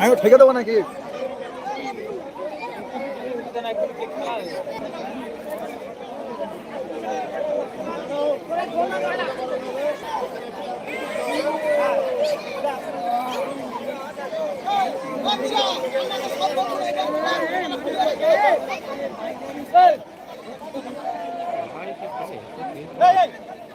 আমি ঠেকে দেবো নাকি Hey!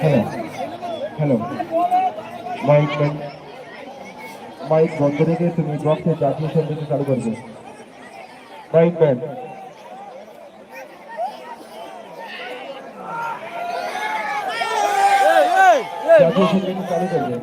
Hello hello mike mike বন্ধ রেখে তুমি বক্সে জাতীয় সংগীত চালু করবে। মাইক ব্যান্ড জাতীয় সংগীত চালু করবে।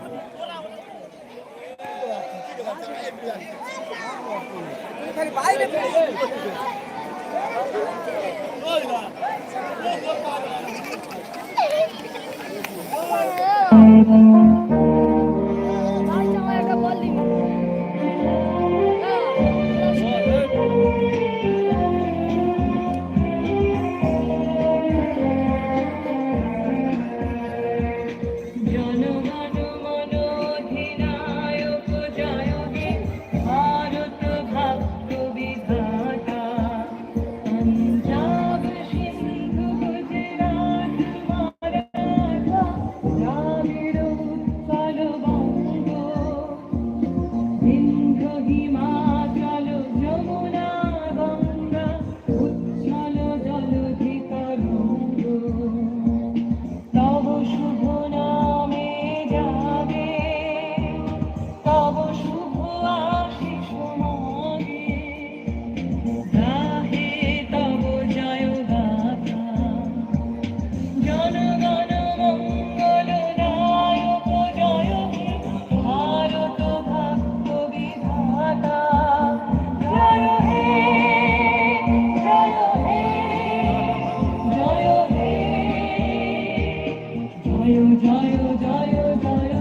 Jaya Jaya Jaya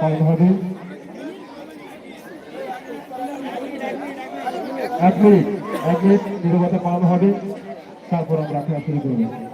পাইতে হবে। এক মিনিট এক মিনিট নিরবতা পালন হবে। তারপর আমরা আপনার শুরু করব।